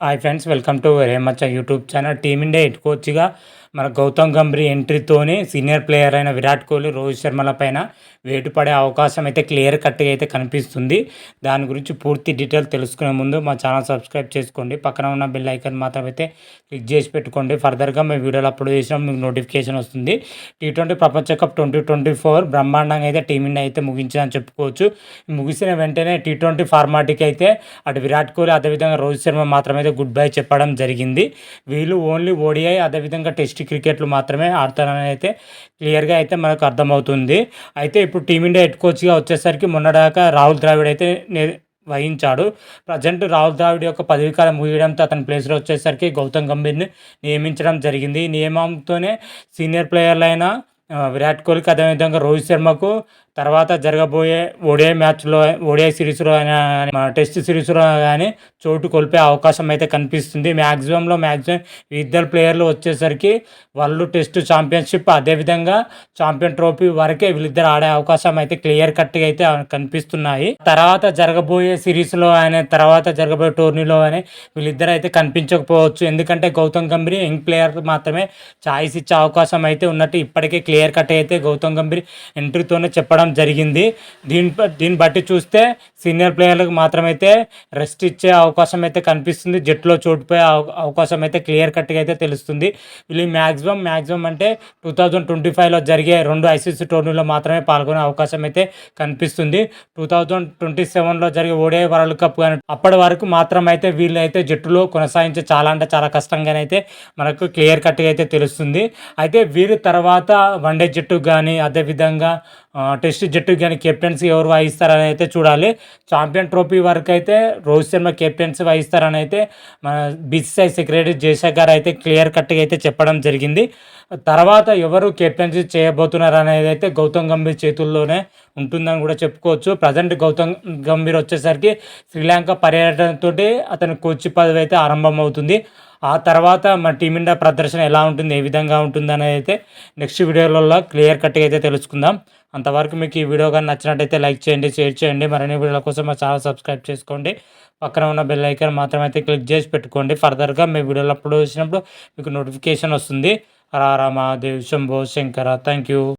Hi friends welcome to రేమచ్చ YouTube channel Team India head కోచ్గా మన గౌతమ్ గంభీర్ ఎంట్రీతోనే సీనియర్ ప్లేయర్ అయిన విరాట్ కోహ్లీ రోహిత్ శర్మల పైన వేటు పడే అవకాశం అయితే క్లియర్ కట్గా అయితే కనిపిస్తుంది. దాని గురించి పూర్తి డీటెయిల్ తెలుసుకునే ముందు మా ఛానల్ సబ్స్క్రైబ్ చేసుకోండి. పక్కన ఉన్న బెల్ ఐకన్ మాత్రం అయితే క్లిక్ చేసి పెట్టుకోండి. ఫర్దర్గా మేము వీడియోలు అప్లోడ్ చేసినా మీకు నోటిఫికేషన్ వస్తుంది. టీ ట్వంటీ ప్రపంచ కప్ ట్వంటీ ట్వంటీ ఫోర్ బ్రహ్మాండంగా అయితే టీమిండియా అయితే ముగించిందని చెప్పుకోవచ్చు. ముగిసిన వెంటనే టీ ట్వంటీ ఫార్మాట్కి అయితే అటు విరాట్ కోహ్లీ అదేవిధంగా రోహిత్ శర్మ మాత్రమే గుడ్ బై చెప్పడం జరిగింది. వీళ్ళు ఓన్లీ ఓడిఐ అదేవిధంగా టెస్ట్ క్రికెట్లు మాత్రమే ఆడతారని అయితే క్లియర్గా అయితే మనకు అర్థమవుతుంది. అయితే ఇప్పుడు టీమిండియా హెడ్ కోచ్గా వచ్చేసరికి మొన్నడాకా రాహుల్ ద్రావిడ్ అయితే వహించాడు. ప్రజెంట్ రాహుల్ ద్రావిడ్ యొక్క పదవీ కాలం ముగియడంతో అతని ప్లేస్లో వచ్చేసరికి గౌతమ్ గంభీర్ని నియమించడం జరిగింది. ఈ నియమంతోనే సీనియర్ ప్లేయర్లైన విరాట్ కోహ్లీకి అదేవిధంగా రోహిత్ శర్మకు తర్వాత జరగబోయే ఓడిఐ మ్యాచ్లో ఓడిఐ సిరీస్లో మన టెస్ట్ సిరీస్లో కానీ చోటు కోల్పోయే అవకాశం అయితే కనిపిస్తుంది. మ్యాక్సిమంలో మ్యాక్సిమం ఇద్దరు ప్లేయర్లు వచ్చేసరికి వరల్డ్ టెస్ట్ ఛాంపియన్షిప్ అదేవిధంగా ఛాంపియన్ ట్రోఫీ వరకే వీళ్ళిద్దరు ఆడే అవకాశం అయితే క్లియర్ కట్గా అయితే కనిపిస్తున్నాయి. తర్వాత జరగబోయే సిరీస్లో అయినా తర్వాత జరగబోయే టోర్నీలో అని వీళ్ళిద్దరు అయితే కనిపించకపోవచ్చు. ఎందుకంటే గౌతమ్ గంభీర్ యంగ్ ప్లేయర్ మాత్రమే ఛాయిస్ ఇచ్చే అవకాశం అయితే ఉన్నట్టు ఇప్పటికే క్లియర్ కట్ అయితే గౌతమ్ గంభీర్ ఎంట్రీతోనే చెప్పడం జరిగింది. దీని దీన్ని బట్టి చూస్తే సీనియర్ ప్లేయర్లకు మాత్రమైతే రెస్ట్ ఇచ్చే అవకాశం అయితే కనిపిస్తుంది. జట్టులో చోటుపోయే అవకాశం అయితే క్లియర్ కట్గా అయితే తెలుస్తుంది. వీళ్ళు మ్యాక్సిమం మ్యాక్సిమం అంటే టూ థౌజండ్ ట్వంటీ ఫైవ్లో జరిగే రెండు ఐసీసీ టోర్నీలో మాత్రమే పాల్గొనే అవకాశం అయితే కనిపిస్తుంది. టూ థౌజండ్ ట్వంటీ సెవెన్లో జరిగే ఓడే వరల్డ్ కప్ కానీ అప్పటి వరకు మాత్రం అయితే వీళ్ళు అయితే జట్టులో కొనసాగించే చాలా అంటే చాలా కష్టంగానైతే మనకు క్లియర్ కట్గా అయితే తెలుస్తుంది. అయితే వీరి తర్వాత వన్డే జట్టుకు కానీ అదేవిధంగా టెస్ట్ జట్టుకు కానీ కెప్టెన్సీ ఎవరు వహిస్తారని అయితే చూడాలి. ఛాంపియన్ ట్రోఫీ వరకు అయితే రోహిత్ శర్మ కెప్టెన్సీ వహిస్తారని అయితే మన బీసీసీఐ సెక్రటరీ జయశేఖర్ గారు అయితే క్లియర్ కట్గా అయితే చెప్పడం జరిగింది. తర్వాత ఎవరు కెప్టెన్సీ చేయబోతున్నారు అనేది అయితే గౌతమ్ గంభీర్ చేతుల్లోనే ఉంటుందని కూడా చెప్పుకోవచ్చు. ప్రజెంట్ గౌతమ్ గంభీర్ వచ్చేసరికి శ్రీలంక పర్యటనతోటి అతని కోచ్ పదవి అయితే ఆరంభమవుతుంది. ఆ తర్వాత మన టీమిండియా ప్రదర్శన ఎలా ఉంటుంది ఏ విధంగా ఉంటుంది అనేది అయితే నెక్స్ట్ వీడియోలలో క్లియర్ కట్గా అయితే తెలుసుకుందాం. అంతవరకు మీకు ఈ వీడియో కానీ నచ్చినట్టయితే లైక్ చేయండి షేర్ చేయండి. మరిన్ని వీడియోల కోసం మా ఛానల్ సబ్స్క్రైబ్ చేసుకోండి. పక్కన ఉన్న బెల్ ఐకాన్ మాత్రం అయితే క్లిక్ చేసి పెట్టుకోండి. ఫర్దర్గా మీ వీడియోలు అప్లోడ్ చేసినప్పుడు మీకు నోటిఫికేషన్ వస్తుంది. రారా మహాదేవ్ శంభో శంకర థ్యాంక్ యూ